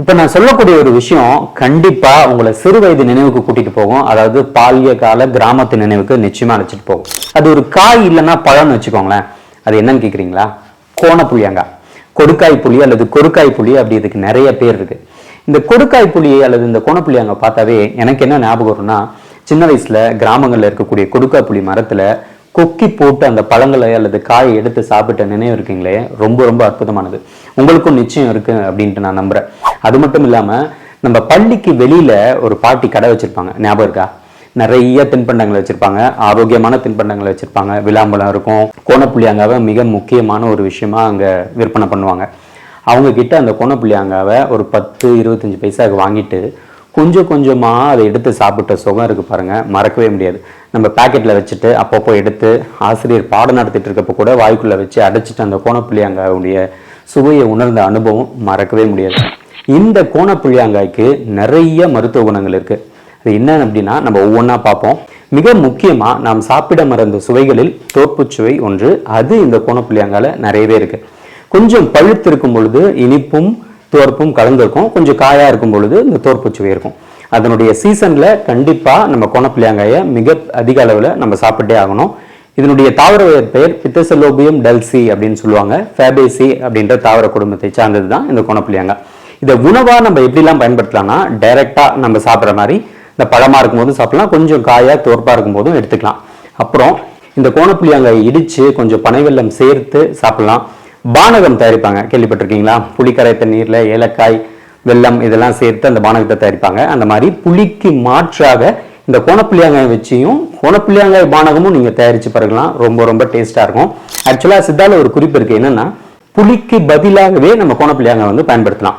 இப்போ நான் சொல்லக்கூடிய ஒரு விஷயம் கண்டிப்பா உங்களை சிறு வயது நினைவுக்கு கூட்டிட்டு போகும். அதாவது பால்ய கால கிராமத்து நினைவுக்கு நிச்சயமா அழைச்சிட்டு போகும். அது ஒரு காய் இல்லைன்னா பழம்னு வச்சுக்கோங்களேன். அது என்னன்னு கேக்குறீங்களா? கோணப்புளியங்காய் கொடுக்காய் புளி அல்லது கொருக்காய் புளி அப்படி இதுக்கு நிறைய பேர் இருக்கு. இந்த கொடுக்காய் புளி அல்லது இந்த கோணப்புளியங்காய் பார்த்தாவே எனக்கு என்ன ஞாபகம் வரும்னா சின்ன வயசுல கிராமங்கள்ல இருக்கக்கூடிய கொடுக்காய் புளி மரத்துல கொக்கி போட்டு அந்த பழங்களை அல்லது காயை எடுத்து சாப்பிட்ட நினைவு இருக்குங்களே? ரொம்ப ரொம்ப அற்புதமானது. உங்களுக்கும் நிச்சயம் இருக்கு அப்படின்ட்டு நான் நம்புறேன். அது மட்டும் இல்லாம நம்ம பள்ளிக்கு வெளியில ஒரு பாட்டி கடை வச்சிருப்பாங்க. ஞாபகம் இருக்கா? நிறைய தின்பண்டங்கள் வச்சிருப்பாங்க. ஆரோக்கியமான தின்பண்டங்களை வச்சிருப்பாங்க. விளாம்பழம் இருக்கும். கோணப்புள்ளியாங்காவை மிக முக்கியமான ஒரு விஷயமா அங்க விற்பனை பண்ணுவாங்க. அவங்க கிட்ட அந்த கோணப்புள்ளியாங்காவை ஒரு பத்து இருபத்தஞ்சு பைசாவுக்கு வாங்கிட்டு கொஞ்சம் கொஞ்சமா அதை எடுத்து சாப்பிட்ட சுகம் இருக்கு பாருங்க. மறக்கவே முடியாது. நம்ம பாக்கெட்ல வச்சுட்டு அப்பப்போ எடுத்து ஆசிரியர் பாடம் நடத்திட்டு இருக்கப்போ கூட வாய்க்குள்ள வச்சு அடைச்சிட்டு அந்த கோணப்புள்ளியாங்காவுடைய சுவையை உணர்ந்த அனுபவம் மறக்கவே முடியாது. இந்த கோணப்புள்ளியாங்காய்க்கு நிறைய மருத்துவ குணங்கள் இருக்குது அது என்னென்னு அப்படின்னா நம்ம ஒவ்வொன்றா பார்ப்போம். மிக முக்கியமாக நாம் சாப்பிட மறந்த சுவைகளில் தோற்புச்சுவை ஒன்று அது இந்த கோணப்புள்ளியாங்காயில் நிறையவே இருக்குது கொஞ்சம் பழுத்திருக்கும் பொழுது இனிப்பும் தோற்பும் கலந்துருக்கும். கொஞ்சம் காயாக இருக்கும் பொழுது இந்த தோற்புச்சுவை இருக்கும். அதனுடைய சீசனில் கண்டிப்பாக நம்ம கோணப்புளியாங்காயை மிக அதிக அளவில் நம்ம சாப்பிட்டே ஆகணும். இதனுடைய தாவர பெயர் பித்தசலோபியம் டல்சி அப்படின்னு சொல்லுவாங்க. ஃபேபேசி அப்படின்ற தாவர குடும்பத்தை சார்ந்தது தான் இந்த கோணப்புளியாங்காய் இதை உணவாக நம்ம எப்படிலாம் பயன்படுத்தலாம்னா டைரெக்டாக நம்ம சாப்பிட்ற மாதிரி இந்த பழமாக இருக்கும்போதும் சாப்பிடலாம். கொஞ்சம் காயாக தோற்பாக இருக்கும்போதும் எடுத்துக்கலாம். அப்புறம் இந்த கோணப்புளியாங்காயை இடித்து கொஞ்சம் பனைவெல்லம் சேர்த்து சாப்பிடலாம். பானகம் தயாரிப்பாங்க. கேள்விப்பட்டிருக்கீங்களா? புளிக்கரை தண்ணீரில் ஏலக்காய் வெல்லம் இதெல்லாம் சேர்த்து அந்த பானகத்தை தயாரிப்பாங்க. அந்த மாதிரி புளிக்கு மாற்றாக இந்த கோணப்புளியாங்காய் வச்சியும் கோணப்புளியாங்காய் பானகமும் நீங்கள் தயாரித்து பருகலாம். ரொம்ப ரொம்ப டேஸ்ட்டாக இருக்கும். ஆக்சுவலாக சித்தால ஒரு குறிப்பு இருக்குது என்னென்னா புளிக்கு பதிலாகவே நம்ம கோணப்புளியாங்காய் வந்து பயன்படுத்தலாம்.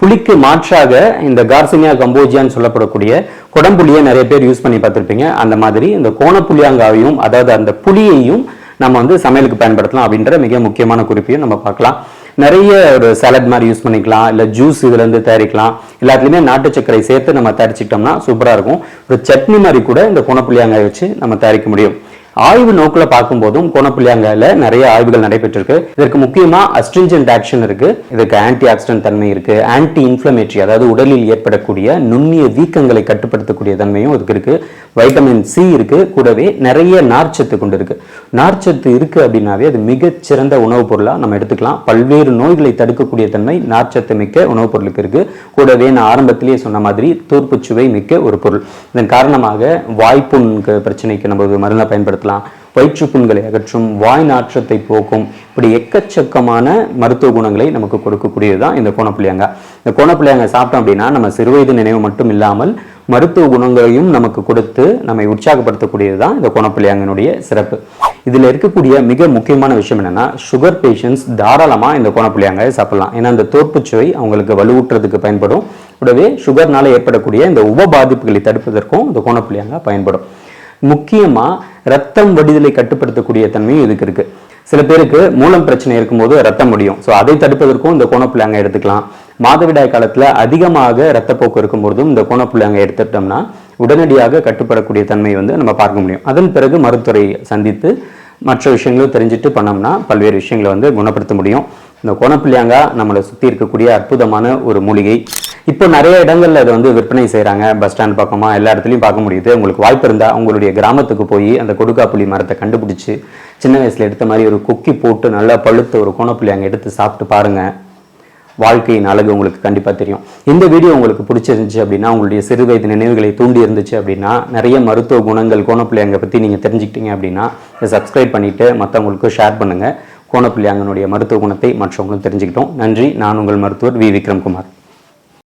புளிக்கு மாற்றாக இந்த கார்சினியா கம்போஜியான்னு சொல்லப்படக்கூடிய குடம்புளியை நிறைய பேர் யூஸ் பண்ணி பார்த்துருப்பீங்க. அந்த மாதிரி இந்த கோணப்புளியாங்காவையும் அதாவது அந்த புளியையும் நம்ம வந்து சமையலுக்கு பயன்படுத்தலாம் அப்படின்ற மிக முக்கியமான குறிப்பையும் நம்ம பார்க்கலாம். நிறைய ஒரு சாலட் மாதிரி யூஸ் பண்ணிக்கலாம். இல்லை ஜூஸ் இதுலேருந்து தயாரிக்கலாம். எல்லாத்துலேயுமே நாட்டு சர்க்கரை சேர்த்து நம்ம தயாரிச்சிட்டோம்னா சூப்பராக இருக்கும். ஒரு சட்னி மாதிரி கூட இந்த கோணப்புளியாங்காய் வச்சு நம்ம தயாரிக்க முடியும். ஆய்வு நோக்குல பார்க்கும்போதும் கோணப்புளியாங்காயில நிறைய ஆய்வுகள் நடைபெற்றிருக்கு. இதற்கு முக்கியமா அஸ்ட்ரிஞ்சன்ட் ஆக்ஷன் இருக்கு. இதுக்கு ஆன்டி ஆக்சிடென்ட் தன்மை இருக்கு. ஆன்டி இன்ஃப்ளமேட்டரி அதாவது உடலில் ஏற்படக்கூடிய நுண்ணிய வீக்கங்களை கட்டுப்படுத்தக்கூடிய தன்மையும் இதுக்கு இருக்கு. வைட்டமின் சி இருக்கு. கூடவே நிறைய நார்ச்சத்து கொண்டு இருக்கு. நார்ச்சத்து இருக்கு அப்படின்னாவே அது மிகச்சிறந்த உணவுப் பொருளா நம்ம எடுத்துக்கலாம். பல்வேறு நோய்களை தடுக்கக்கூடிய தன்மை நார்ச்சத்து மிக்க உணவுப் பொருளுக்கு இருக்கு. கூடவே நான் ஆரம்பத்திலேயே சொன்ன மாதிரி தூர்ப்புச் சுவை மிக்க ஒரு பொருள். இதன் காரணமாக வாய்ப்புண் பிரச்சனைக்கு நம்ம ஒரு மருந்தை பயன்படுத்தலாம் வயிற்றுப்புண்களை அகற்றும் வாய் நாற்றத்தை போக்கும். இப்படி எக்கச்சக்கமான மருத்துவ குணங்களை நமக்கு கொடுக்கக்கூடியது தான் இந்த கோணப்புளியங்காய் இந்த கோணப்புளியங்காய் சாப்பிட்டோம் அப்படின்னா நம்ம சிறுவயது நினைவு மட்டும் இல்லாமல் மருத்துவ குணங்களையும் நமக்கு கொடுத்து நம்மை உற்சாகப்படுத்தக்கூடியது தான் இந்த கோணப்புளியங்கனுடைய சிறப்பு. இதில் இருக்கக்கூடிய மிக முக்கியமான விஷயம் என்னன்னா சுகர் பேஷண்ட்ஸ் தாராளமாக இந்த கோணப்புளியங்காயை சாப்பிடலாம். ஏன்னா இந்த தோற்புச்சுவை அவங்களுக்கு வலுவூட்டுறதுக்கு பயன்படும். கூடவே சுகர்னால ஏற்படக்கூடிய இந்த உப பாதிப்புகளை தடுப்பதற்கும் இந்த கோணப்புளியங்காய் பயன்படும். முக்கியமா ரத்தம் வடிதலை கட்டுப்படுத்தக்கூடிய தன்மையும் இதுக்கு இருக்கு. சில பேருக்கு மூலம் பிரச்சனை இருக்கும்போது ரத்தம் முடியும் ஸோ அதை தடுப்பதற்கும் இந்த கோணப்புள்ளாங்க எடுத்துக்கலாம். மாதவிடாய் காலத்துல அதிகமாக ரத்தப்போக்கு இருக்கும்போதும் இந்த கோணப்புள்ளாங்க எடுத்துட்டோம்னா உடனடியாக கட்டுப்படக்கூடிய தன்மை வந்து நம்ம பார்க்க முடியும். அதன் பிறகு மருத்துவரை சந்தித்து மற்ற விஷயங்களும் தெரிஞ்சுட்டு பண்ணோம்னா பல்வேறு விஷயங்களை வந்து குணப்படுத்த முடியும். இந்த கோணப்புள்ளியாங்கா நம்மளை சுற்றி இருக்கக்கூடிய அற்புதமான ஒரு மூலிகை. இப்போ நிறைய இடங்களில் அதை வந்து விற்பனை செய்கிறாங்க பஸ் ஸ்டாண்ட் பக்கமாக எல்லா இடத்துலையும் பார்க்க முடியுது. உங்களுக்கு வாய்ப்பு இருந்தால் உங்களுடைய கிராமத்துக்கு போய் அந்த கொடுக்காப்புளி மரத்தை கண்டுபிடிச்சி சின்ன வயசில் எடுத்த மாதிரி ஒரு கொக்கி போட்டு நல்லா பழுத்த ஒரு கோணப்புள்ளியாங்க எடுத்து சாப்பிட்டு பாருங்கள் வாழ்க்கையின் அழகு உங்களுக்கு கண்டிப்பாக தெரியும். இந்த வீடியோ உங்களுக்கு பிடிச்சிருந்துச்சு அப்படின்னா உங்களுடைய சிறு வயது நினைவுகளை தூண்டி இருந்துச்சு அப்படின்னா நிறைய மருத்துவ குணங்கள் கோணப்புள்ளியாங்க பற்றி நீங்கள் தெரிஞ்சுக்கிட்டீங்க அப்படின்னா இதை சப்ஸ்கிரைப் பண்ணிவிட்டு மற்றவங்களுக்கும் ஷேர் பண்ணுங்கள் கோணப்பிள்ளையாங்கனுடைய மருத்துவ குணத்தை மற்றவங்களும் தெரிஞ்சுக்கிட்டோம். நன்றி. நான் உங்கள் மருத்துவர் வி. விக்ரம்குமார்.